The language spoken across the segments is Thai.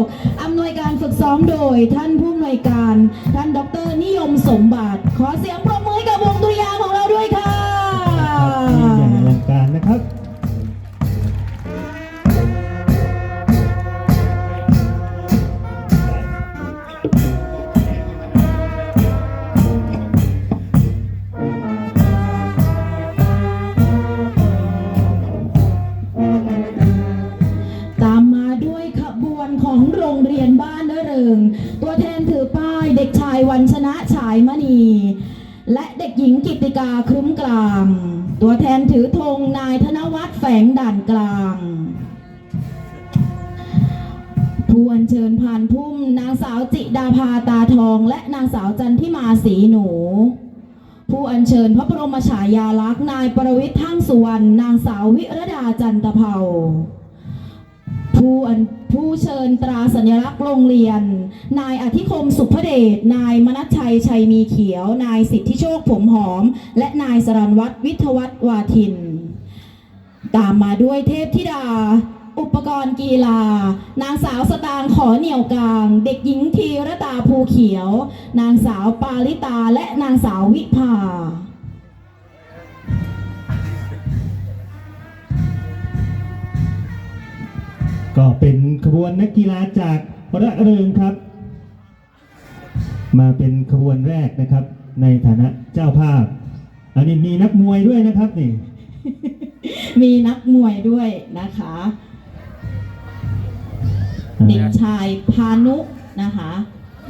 คอำนวยการฝึกซ้อมโดยท่านผู้อำนวยการ ท่านดรนิยมสมบัติ ขอเสียงปรบมือให้กับวงดุริยางค์ของเราด้วยค่ะ ยิ่งใหญ่อลังการนะครับ ง ตัวแทนถือป้ายเด็กชายวันชนะฉายมณี และเด็กหญิงกิตติกาครึ้มกลาง ตัวแทนถือธงนายธนวัฒน์แฝงด่านกลางผู้อัญเชิญผ่านพุ่มนางสาวจิดาภาตาทอง และนางสาวจันทิมาสีหนู ผู้อัญเชิญพระบรมฉายาลักษณ์นายประวิทย์ทั้งสุวรรณนางสาววิรดาจันตะเภา ผู้ผู้เชิญตราสัญลักษณ์โรงเรียน นายอธิคมสุภเดช นายมนัชชัยชัยมีเขียว นายสิทธิโชคผมหอม และนายสรันวัตรวิทวัฒน์วาทิน ตามมาด้วยเทพธิดา อุปกรณ์กีฬา นางสาวสตางขอเหนี่ยวกลาง เด็กหญิงทีรตาภูเขียว นางสาวปาลิตาและนางสาววิภา ก็เป็นขบวนนักกีฬาจากระเริงครับ มาเป็นขบวนแรกนะครับ ในฐานะเจ้าภาพ อันนี้มีนักมวยด้วยนะครับนี่ มีนักมวยด้วยนะคะเด็กชายพานุนะคะ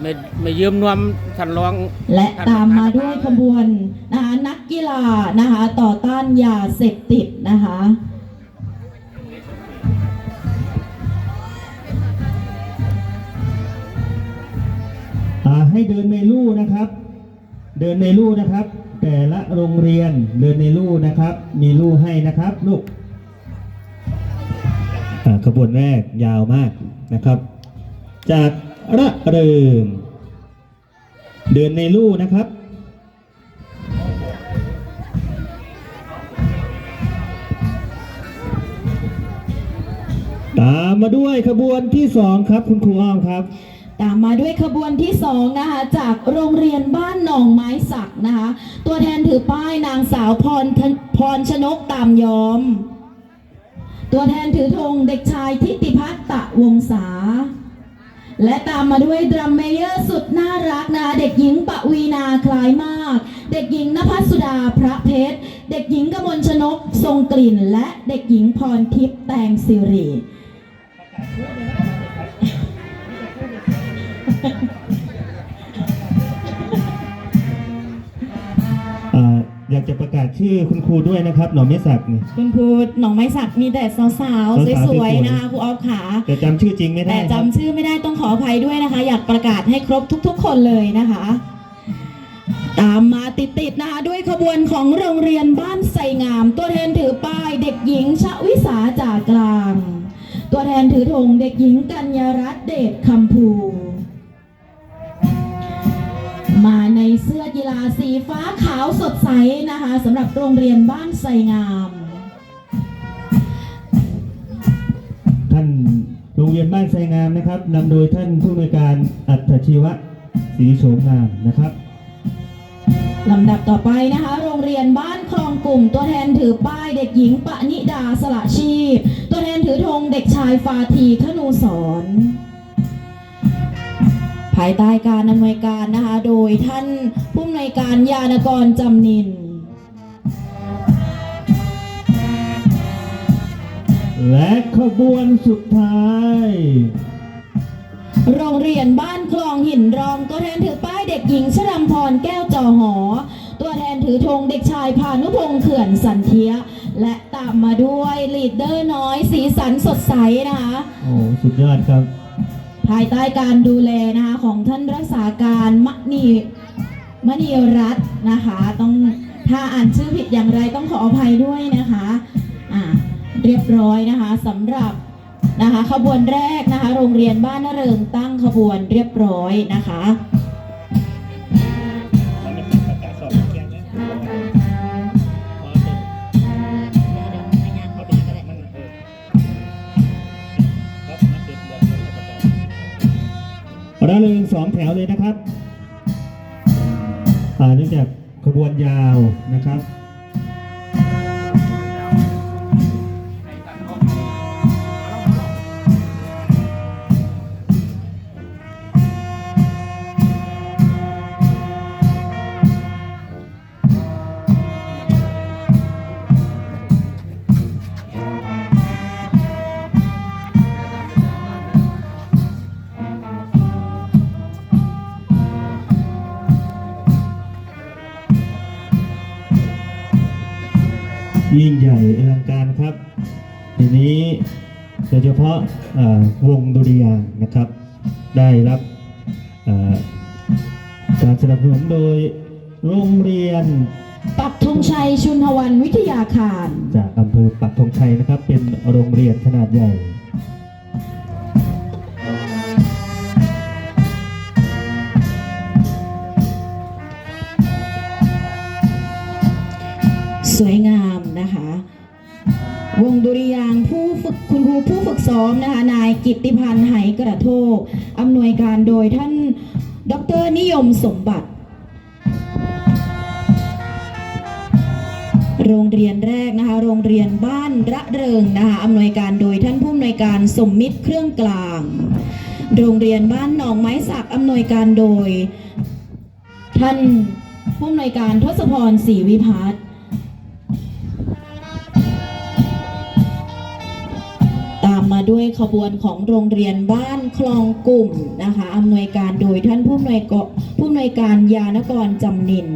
ไม่ไม่ยืมนวมท่านรอง และตามมาด้วยขบวนนะคะนักกีฬานะคะต่อต้านยาเสพติดนะคะ ให้เดินในลู่นะครับ เดินในลู่นะครับ แต่ละโรงเรียนเดินในลู่นะครับ มีลู่ให้นะครับลูกขบวนแรกยาวมากนะครับ จากระเริงเดินในลู่นะครับ ตามมาด้วยขบวนที่สองครับคุณครูอ้อมครับ ตามมาด้วยขบวนที่สองนะคะจากโรงเรียนบ้านหนองไม้สักนะคะ ตัวแทนถือป้ายนางสาวพรพรชนกตามยอม ตัวแทนถือธงเด็กชายทิติพัฒน์ตะวงศาและตามมาด้วยดรัมเมเยอร์สุดน่ารักนะคะเด็กหญิงปวีนาคล้ายมาก เด็กหญิงนภัสสุดาพระเพชร เด็กหญิงกมลชนกทรงกลิ่น และเด็กหญิงพรทิพย์แตงสิริ อ่าอยากจะประกาศชื่อคุณครูด้วยนะครับ หนอมเมศักดิ์นี่ คุณครูหนองไม้สักมีแต่สาวๆสาวๆสวยสวยๆๆนะคะครูออฟขาแต่จำชื่อจริงไม่ได้แต่ครับจำชื่อไม่ได้ต้องขออภัยด้วยนะคะ อยากประกาศให้ครบทุกๆ คนเลยนะคะ ตามมาติดๆนะคะ ด้วยขบวนของโรงเรียนบ้านไสงาม ตัวแทนถือป้ายเด็กหญิงชวิสาจากกลาง ตัวแทนถือธงเด็กหญิงกัญญารัตน์เดชคำภู มาในเสื้อกีฬาสีฟ้าขาวสดใสนะคะสำหรับโรงเรียนบ้านไสงาม ท่านโรงเรียนบ้านไซงามนะครับนำโดยท่านผู้อำนวยการอัตชีวะศรีโฉมงามนะครับลำดับต่อไปนะคะ โรงเรียนบ้านคลองกลุ่ม ตัวแทนถือป้ายเด็กหญิงปณิดาสละชีพ ตัวแทนถือธงเด็กชายฟาทีธนูสอนภายใต้การอำนวยการนะคะ โดยท่านผู้อำนวยการยานกรจำนิน และขบวนสุดท้าย โรงเรียนบ้านคลองหินรองตัวแทนถือป้ายเด็กหญิงชรัมพรแก้วจอหอ ตัวแทนถือธงเด็กชายพานุพงษ์เขื่อนสันเทียและตามมาด้วยลีดเดอร์น้อยสีสันสดใสนะคะ โอ้ สุดยอดครับ ภายใต้การดูแลนะคะของท่านรักษาการมณีมณีรัตน์นะคะ ต้องถ้าอ่านชื่อผิดอย่างไรต้องขออภัยด้วยนะคะอ่าเรียบร้อยนะคะสำหรับนะคะขบวนแรกนะคะ โรงเรียนบ้านนเริงตั้งขบวนเรียบร้อยนะคะ ระเริงสองแถวเลยนะครับเนื่องจากขบวนยาวนะครับ ยิ่งใหญ่อลังการครับ ทีนี้โดยเฉพาะเอ่อวงดุริยางค์นะครับ ได้รับเอ่อการสนับสนุนโดยโรงเรียน ปักธงชัยชุนทวันวิทยาคาร จากอำเภอปักธงชัยนะครับ เป็นโรงเรียนขนาดใหญ่สวยงามนะคะ วงดุริยางผู้ฝึกคุณครูผู้ฝึกซ้อมนะคะนายกิตติพันธ์ไหกระโทกอำนวยการโดยท่านดรนิยมสมบัติ โรงเรียนแรกนะคะโรงเรียนบ้านระเริงนะคะอำนวยการโดยท่านผู้อำนวยการสมมิตรเครื่องกลาง โรงเรียนบ้านหนองไม้สักอำนวยการโดย ท่านผู้อำนวยการทศพรศรีวิพัฒน์ มาด้วยขบวนของโรงเรียนบ้านคลองกลุ่มนะคะอำนวยการโดยท่านผู้อำนวยกผู้อำนวยการยานกรจำนิน